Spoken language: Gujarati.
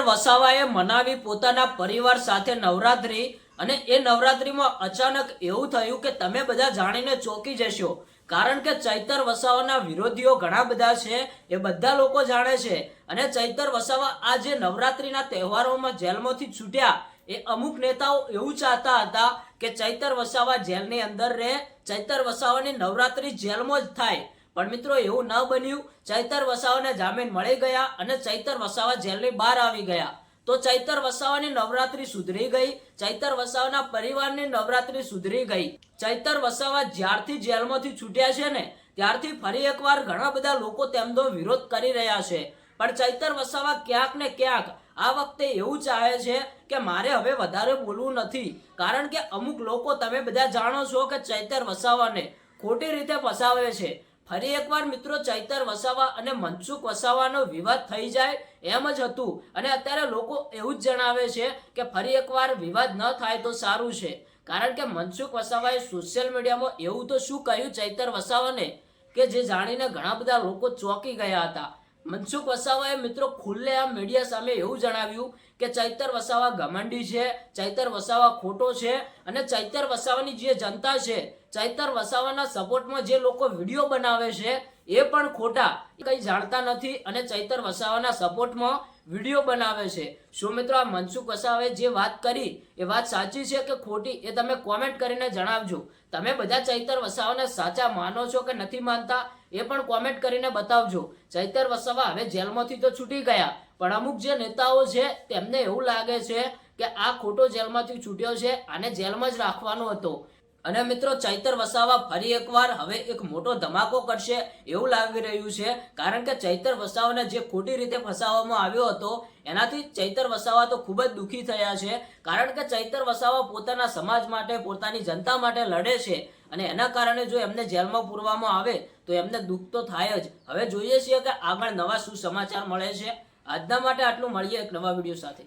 વસાવાએ મનાવી પોતાના પરિવાર સાથે નવરાત્રી અને એ નવરાત્રીમાં અચાનક એવું થયું કે તમે બધા જાણીને ચોંકી જશો. કારણ કે ચૈતર વસાવાના વિરોધીઓ ઘણા બધા છે, એ બધા લોકો જાણે છે. અને ચૈતર વસાવા આ જે નવરાત્રીના તહેવારોમાં જેલમાંથી છૂટ્યા. એ અમુક નેતાઓ એવું ચાહતા હતા કે ચૈતર વસાવા જેલની અંદર રહે. ચૈતર વસાવાની નવરાત્રી જેલમાં જ થાય. પણ મિત્રો એવું ન બન્યું, ચૈતર વસાવાને જામીન મળી ગયા અને ચૈતર વસાવા જેલની બહાર આવી ગયા. તો ચૈતર વસાવાની નવરાત્રી સુધરી ગઈ, ચૈતર વસાવાના પરિવારની નવરાત્રી સુધરી ગઈ. ચૈતર વસાવા જ્યારથી જેલમાંથી છૂટ્યા છે ને, ત્યારથી ફરી એકવાર ઘણા બધા લોકો તેમનો વિરોધ કરી રહ્યા છે. પણ ચૈતર વસાવા ક્યાંક ને ક્યાંક આ વખતે એવું ચાહે છે કે મારે હવે વધારે બોલવું નથી, કારણ કે અમુક લોકો તમે બધા જાણો છો કે ચૈતર વસાવાને ખોટી રીતે ફસાવે છે. ફરી એકવાર મિત્રો ચૈતર વસાવા અને મનસુખ વસાવાનો વિવાદ થઈ જાય એમ જ હતું. અને અત્યારે લોકો એવું જ જણાવે છે કે ફરી એકવાર વિવાદ ન થાય તો સારું છે. કારણ કે મનસુખ વસાવાએ સોશિયલ મીડિયામાં એવું તો શું કહ્યું ચૈતર વસાવાને? કે જે જાણીને ઘણા બધા લોકો ચોંકી ગયા હતા. મનસુખ વસાવાએ મિત્રો ખુલ્લેઆમ મીડિયા સામે એવું જણાવ્યું કે ચૈતર વસાવા ઘમંડી છે, ચૈતર વસાવા ખોટો છે અને ચૈતર વસાવાની જે જનતા છે, ચૈતર વસાવાના સપોર્ટમાં જે લોકો વીડિયો બનાવે છે એ પણ ખોટા કંઈ જાણતા નથી અને ચૈતર વસાવાના સપોર્ટમાં વીડિયો બનાવે છે. શું મિત્રો આ મનસુખ વસાવે જે વાત કરી, એ વાત સાચી છે કે ખોટી, એ તમે કોમેન્ટ કરીને જણાવજો. તમે બધા ચૈતર વસાવાને સાચા માનો છો કે નથી માનતા, એ પણ કોમેન્ટ કરીને બતાવજો. ચૈતર વસાવા હવે જેલમાંથી તો છૂટી ગયા, પણ અમુક જે નેતાઓ છે, તેમને એવું લાગે છે કે આ ખોટો જેલમાંથી છૂટ્યો છે, આને જેલમાં જ રાખવાનો હતો. અને મિત્રો, ચૈતર વસાવા ફરી એકવાર હવે એક મોટો ધમાકો કરશે એવું લાગી રહ્યું છે. કારણ કે ચૈતર વસાવાને જે ખોટી રીતે ફસાવવામાં આવ્યો હતો, એનાથી ચૈતર વસાવા તો ખૂબ જ દુઃખી થયા છે. કારણ કે ચૈતર વસાવા પોતાના સમાજ માટે, પોતાની જનતા માટે લડે છે અને એના કારણે જો એમને જેલમાં પૂરવામાં આવે, તો એમને દુઃખ તો થાય જ. હવે જોઈએ છીએ કે આગળ નવા શું સમાચાર મળે છે. આજના માટે આટલું. મળીએ એક નવા વીડિયો સાથે.